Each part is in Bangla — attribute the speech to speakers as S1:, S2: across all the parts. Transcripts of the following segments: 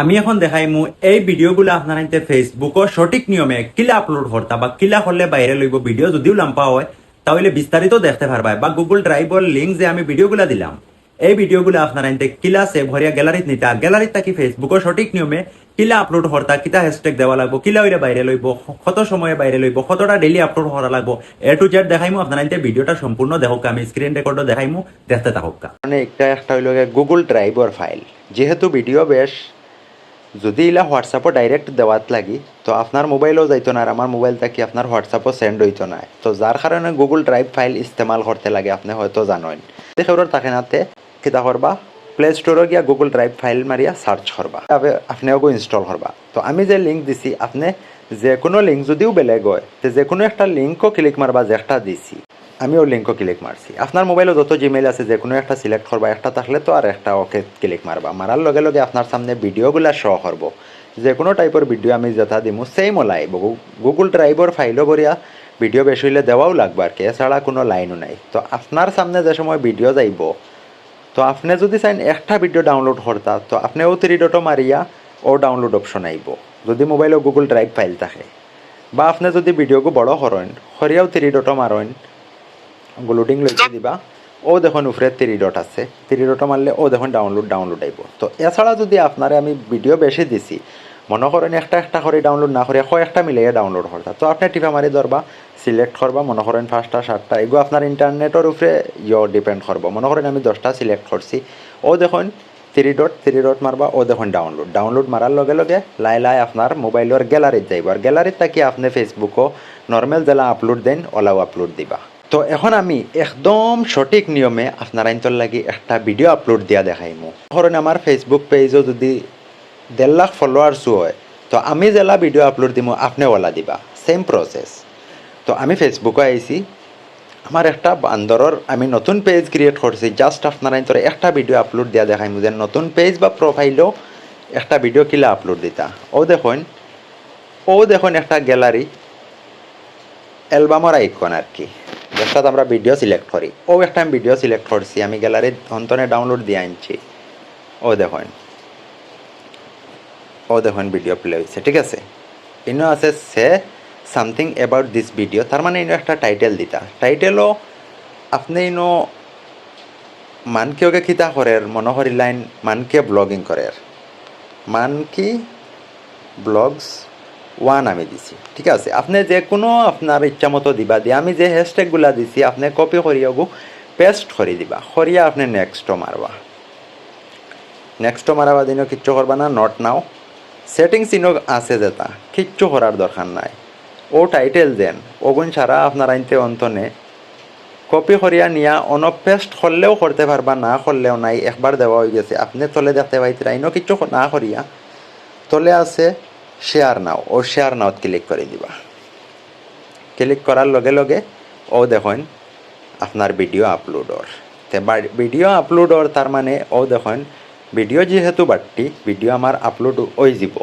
S1: আমি এখন দেখাইমু এই ভিডিওগুলো আপনারা ইনতে ফেসবুকও সঠিক নিয়মে কিলা আপলোড করতা বা কিলা হলে বাইরে লইব ভিডিও যদিও লাম্পা হয়, তাহলে বিস্তারিত দেখতে পারবাই বা গুগল ড্রাইভর লিঙ্ক যে আমি ভিডিওগুলো দিলাম, এই ভিডিওগুলো আপনারা ইনতে কিলা সেভ হরিয়া গ্যালারিত নিতা। গ্যালারিত থাকি ফেসবুকও সঠিক নিয়মে কিলা আপলোড করতা কিতা হ্যাশট্যাগ দেওয়া লাগবো, কিলা হইলে বাইরে লইব, কত সময়ে বাইরে লইব, কতটা ডেইলি আপলোড করা লাগবো, এ টু জেড দেখাইমু, আপনারা ইনতে ভিডিওটা সম্পূর্ণ দেখোক, আমি স্ক্রিন রেকর্ডও দেখাইমু, দেখতে থাকুক।
S2: মানে একটা একটা হইল গুগল ড্রাইভর ফাইল যেহেতু ভিডিও বেশ যদি ইলা হোয়াটসঅ্যাপও ডাইরেক্ট দেওয়াত লাগি, তো আপনার মোবাইলও যাইতো না আর আমার মোবাইল থাকি আপনার হোয়াটসঅ্যাপও সেন্ড হইতো না। তো যার কারণে গুগল ড্রাইভ ফাইল ইস্তেমাল করতে লাগে, আপনি হয়তো জানেন খবর তাকে নাতে কিতা করবা? প্লে স্টোরে গিয়া গুগল ড্রাইভ ফাইল মারিয়া সার্চ করবা। আপনিও ইনস্টল করবা তো আমি যে লিঙ্ক দিছি, আপনি যে কোনো লিঙ্ক যদিও বেলেগ হয়, তো যে কোনো একটা লিঙ্কও ক্লিক মারবা যে একটা দিছি। আমিও লিঙ্কও ক্লিক মারছি। আপনার মোবাইলে যত জিমেইল আছে যে কোনো একটা সিলেক্ট করবা, একটা থাকলে তো আর একটা ওকে ক্লিক মারবা। মারার লগে লগে আপনার সামনে ভিডিওগুলা শো করব। যে কোনো টাইপের ভিডিও আমি যেটা দিমু সেম ওলাইব গুগল ড্রাইভর ফাইলও করিয়া ভিডিও বেশি হইলে দেওয়াও লাগবে আর কি। এছাড়া কোনো লাইনও নাই। তো আপনার সামনে যে সময় ভিডিও যাইব, তো আপনি যদি চাইন একটা ভিডিও ডাউনলোড করতা, তো আপনিও থ্রি ডটো মারিয়া, ও ডাউনলোড অপশন আইব। যদি মোবাইলে গুগল ড্রাইভ ফাইল থাকে, বা আপনি যদি ভিডিওকে বড় করেন সরিয়াও থ্রি ডটো মারেন লোডিং লইতে দিবা ও দেখুন উপরে থ্রি ডট আছে থ্রি ডট মারলে ও দেখুন ডাউনলোড ডাউনলোড আইব তো এছাড়া যদি আপনারে আমি ভিডিও বেশি দিছি মনে করেন একটা একটা করে ডাউনলোড না করে একটা মিলাইয়া ডাউনলোড করতা তো আপনি টিপা মারি ধরবা সিলেক্ট করবা মনে করেন পাঁচটা, সাতটা এগুলো আপনার ইন্টারনেটের উপরে ইয় ডিপেন্ড করব মনে করেন আমি দশটা সিলেক্ট করছি ও দেখুন থ্রি ডট থ্রি ডট মারবা, ও দেখুন ডাউনলোড ডাউনলোড মারার লগে লগে লাই লাই আপনার মোবাইলের গ্যালারিত যাইব। আর গ্যালারিত থাকি আপনি ফেসবুকও নর্মাল জেলা আপলোড দেন, ওলাও আপলোড দিবা। তো এখন আমি একদম সঠিক নিয়মে আপনার আইনতর লাগি একটা ভিডিও আপলোড দিয়া দেখাইমু ধরেন আমার ফেসবুক পেজও যদি দেড় লাখ ফলোয়ার্সও হয়, তো আমি জেলা ভিডিও আপলোড দিমু, আপনি ওলা দিবা। সেম প্রসেস তো আমি ফেসবুকে আইছি আমার একটা বান্দরের আমি নতুন পেজ ক্রিয়েট করছি জাস্ট আপনারা তোর একটা ভিডিও আপলোড দিয়া দেখাইমু যে নতুন পেজ বা প্রোফাইলও একটা ভিডিও কিলা আপলোড দিতা। ও দেখুন ও দেখুন একটা গ্যালারি অ্যালবামের আইকন আর কি। যেটাত আমরা ভিডিও সিলেক্ট করি। ও একটা আমি ভিডিও সিলেক্ট করছি আমি গ্যালারির অন্তনে ডাউনলোড দিয়ে আনছি। ও দেখুন ও দেখুন ভিডিও প্লে হয়েছে ঠিক আছে। ইনো আছে, সে সামথিং অ্যাবাউট দিস ভিডিও তার মানে ইনো একটা টাইটেল দিতা। টাইটেলও আপনি ইনো মানকে ওকে কিতা করের মনে করি লাইন, মানকে ব্লগিং করের। মান কি ব্লগস ওয়ান আমি দিছি, ঠিক আছে? আপনি যে কোনো আপনার ইচ্ছা মতো দিবা। দিয়ে আমি যে হ্যাশট্যাগুলা দিছি, আপনি কপি করিয়া গো পেস্ট করে দিবা। করিয়া আপনি নেক্সটও মারবা। নেক্সটও মারাবা দিনও কিচ্ছু করবা না নট নাও সেটিংস ইনো আছে যেটা, কিচ্ছু করার দরকার নাই। ও টাইটেল দেন। ওগুন ছাড়া আপনার আইনতে অন্তনে কপি করিয়া নিয়া অন পেস্ট করলেও করতে পারবা, না করলেও নাই, একবার দেওয়া হয়ে গেছে। আপনি তলে দেখতে পাইতে ইনো কিচ্ছু না করিয়া তলে আছে শেয়ার নাও ও শেয়ার নাওত ক্লিক করে দিবা। ক্লিক করার লগে লগে, ও দেখুন, আপনার ভিডিও আপলোডর তে ভিডিও আপলোডর তার মানে ও দেখুন ভিডিও যেহেতু বাড়তি ভিডিও আমার আপলোড হয়ে যাব।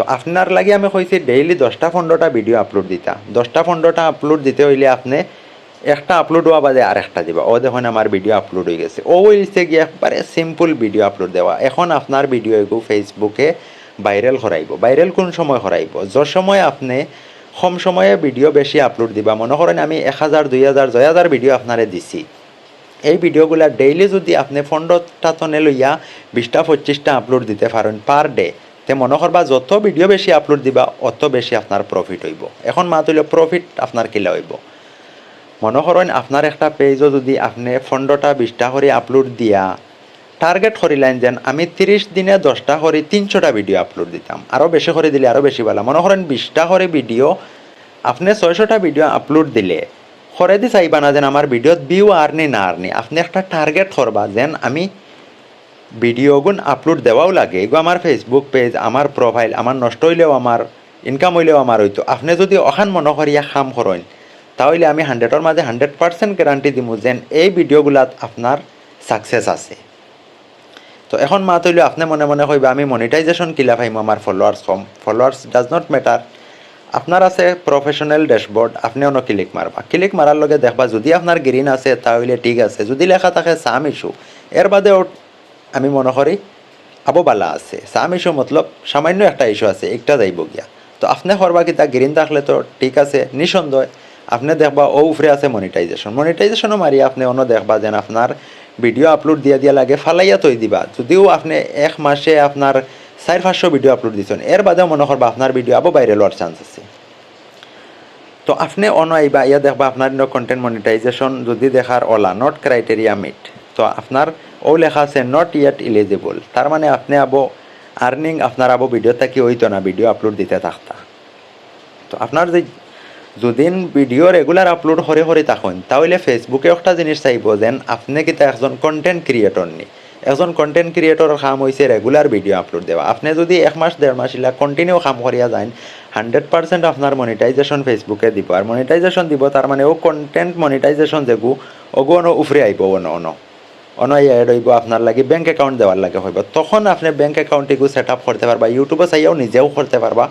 S2: তো আপনার লাগে আমি কইছি ডেইলি দশটা পনেরোটা ভিডিও আপলোড দিতা। দশটা পনেরোটা আপলোড দিতে হইলে আপনি একটা আপলোড হওয়া বাদে আর একটা দিবা। ও দেখুন আমার ভিডিও আপলোড হয়ে গেছে। ও হইছে গিয়ে একবারে সিম্পল ভিডিও আপলোড দেওয়া। এখন আপনার ভিডিও এগু ফেসবুকে ভাইরাল করাইব। ভাইরাল কোন সময় করাইব? যে সময় আপনি কম সময়ে ভিডিও বেশি আপলোড দিবা। মনে করেন আমি এক হাজার দুই হাজার ছয় হাজার ভিডিও আপনারে দিছি। এই ভিডিওগুলা ডেইলি যদি আপনি পনেরোটা টনে লইয়া বিশটা, পঁচিশটা আপলোড দিতে পারেন পার ডে তে মনে করবা, যত ভিডিও বেশি আপলোড দিবা, অত বেশি আপনার প্রফিট হইব। এখন মা তুলে প্রফিট আপনার কিলা হইব? মনে করেন আপনার একটা পেজও যদি আপনি পনেরোটা, বিশটা করে আপলোড দিয়া টার্গেট করিলেন যেন আমি তিরিশ দিনে দশটা করে তিনশোটা ভিডিও আপলোড দিতাম। আরও বেশি করে দিলে আরও বেশি ভালো মনে করেন বিশটা করে ভিডিও আপনি ছয়শোটা ভিডিও আপলোড দিলে, করে দি চাইবা না যেন আমার ভিডিওত ভিউ আরনি না আরনি আপনি একটা টার্গেট করবা যেন আমি ভিডিওগুন আপলোড দেওয়াও লাগে। এগো আমার ফেসবুক পেজ আমার প্রোফাইল আমার নষ্ট হইলেও আমার ইনকাম হইলেও আমার হইতো। আপনি যদি অখান মনে করিয়া কাম করেন তাহলে আমি হান্ড্রেডের মাঝে হান্ড্রেড পার্সেন্ট গ্যারান্টি দিমু যেন এই ভিডিওগুলাত আপনার সাকসেস আছে। তো এখন মা তৈলে আপনি মনে মনে কইবা, আমি মনিটাইজেশন কিলা পাইম আমার ফলোয়ার্স কম। ফলোয়ার্স ডাজ নট ম্যাটার আপনার আছে প্রফেশনাল ড্যাশবোর্ড আপনি অন্য ক্লিক মারবা ক্লিক মারার লগে দেখবা, যদি আপনার গ্রিন আছে তাহলে ঠিক আছে। যদি লেখা থাকে সাম ইস্যু এর বাদে ও- আমি মনে করি আবো বালা আছে। সাম ইস্যু মতলব সামান্য একটা ইস্যু আছে, একটা যাইব গিয়া। তো আপনি করবা কি তা গ্রিন থাকলে তো ঠিক আছে, নিঃসন্দেহ। আপনি দেখবা ও উপরে আছে মনিটাইজেশন মনিটাইজেশনও মারি আপনি অন্য দেখবা যেন আপনার ভিডিও আপলোড দিয়া দিয়া লাগে, ফালাইয়া তৈ দিবা। যদিও আপনি এক মাসে আপনার চার, পাঁচশো ভিডিও আপলোড দিচ্ছেন এর বাদেও মনে করবা আপনার ভিডিও আবো বাইরে লওয়ার চান্স আছে। তো আপনি অন আইবা ইয়া দেখবা আপনার কন্টেন্ট মনিটাইজেশন যদি দেখার ওলা নট ক্রাইটেরিয়া মিট তো আপনার ও লেখা আছে নট ইয়েট ইলিজিবল তার মানে আপনি আবো আর্নিং আপনার আবো ভিডিও থাকি হইতো না ভিডিও আপলোড দিতে থাকতা। তো আপনার যে যদিন ভিডিও রেগুলার আপলোড হরে হরে থাকুন, তাহলে ফেসবুকে একটা জিনিস চাইব যেন আপনি কিন্তু একজন কন্টেন্ট ক্রিয়েটর নি। একজন কন্টেন্ট ক্রিয়েটরের কাম হয়েছে রেগুলার ভিডিও আপলোড দেওয়া। আপনি যদি এক মাস, দেড় মাস ইলা কন্টিনিউ কাম করিয়া যান হান্ড্রেড পার্সেন্ট আপনার মনিটাইজেশন ফেসবুকে দিব। আর মনিটাইজেশন দিব, তার মানে ও কন্টেন্ট মনিটাইজেশন যেগু ওগো অন উফরে আইব অন অন অন এড হইব আপনার লাগে ব্যাংক অ্যাকাউন্ট দেওয়ার লাগে হইব। তখন আপনি ব্যাংক অ্যাকাউন্টটিকে সেট আপ করতে পারবা ইউটিউবে চাইয়াও নিজেও করতে পারবা,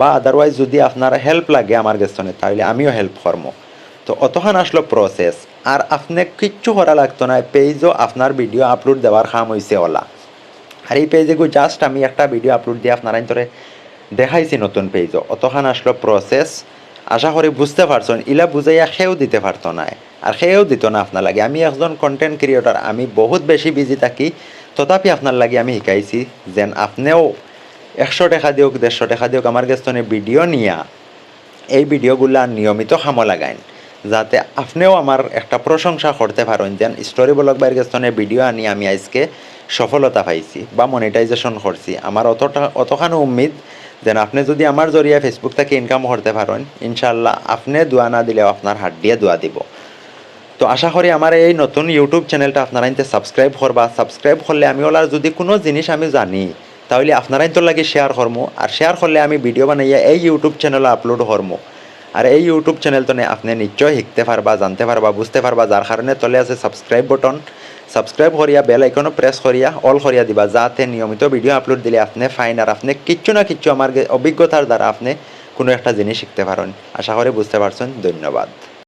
S2: বা আদারওয়াইজ যদি আপনার হেল্প লাগে আমার গেস্তনে তাহলে আমিও হেল্প করব তো অতখান আসলো প্রসেস আর আপনি কিচ্ছু করা লাগতো না পেজও আপনার ভিডিও আপলোড দেওয়ার কাম হয়েছে ওলা। আর এই পেজে জাস্ট আমি একটা ভিডিও আপলোড দিয়ে আপনারা তোরে দেখাইছি নতুন পেজও অতখান আসলো প্রসেস আশা করি বুঝতে পারছেন, ইলা বুঝাইয়া সেও দিতে পারতো না আর সেও দিত না আপনার লাগে। আমি একজন কন্টেন্ট ক্রিয়েটর আমি বহুত বেশি বিজি থাকি, তথাপি আপনার লাগে আমি শিকাইছি যেন আপনিও একশো টাকা দিওক দেড়শো টাকা দিওক আমার গেস্তনে ভিডিও নিয়া। এই ভিডিওগুলা নিয়মিত খামো লাগাইন, যাতে আপনিও আমার একটা প্রশংসা করতে পারেন যেন স্টোরি ব্লগ বাইর গেস্তনে ভিডিও আনি আমি আজকে সফলতা পাইছি বা মনিটাইজেশন করছি। আমার অতটা অতখানো উম্মিদ যেন আপনি যদি আমার জরিয়া ফেসবুক থেকে ইনকাম করতে পারেন ইনশাল্লাহ আপনি দোয়া না দিলেও আপনার হাত দিয়ে দোয়া দিব। তো আশা করি আমার এই নতুন ইউটিউব চ্যানেলটা আপনারা ইনতে সাবস্ক্রাইব করবা। সাবস্ক্রাইব করলে আমি ওলার যদি কোনো জিনিস আমি জানি, তাহলে আপনারাই তো লাগে শেয়ার করব আর শেয়ার করলে আমি ভিডিও বানাইয়া এই ইউটিউব চ্যানেলে আপলোড করব আর এই ইউটিউব চ্যানেল তো আপনি নিশ্চয় শিখতে পারবা, জানতে পারবা, বুঝতে পারবা যার কারণে তলে আছে সাবস্ক্রাইব বটন সাবস্ক্রাইব করিয়া বেল আইকনও প্রেস করিয়া অল করিয়া দিবা, যাতে নিয়মিত ভিডিও আপলোড দিলে আপনি ফাইন আর আপনি কিচ্ছু না কিচ্ছু আমার অভিজ্ঞতার দ্বারা আপনি কোনো একটা জিনিস শিখতে পারেন আশা করি বুঝতে পারছেন। ধন্যবাদ।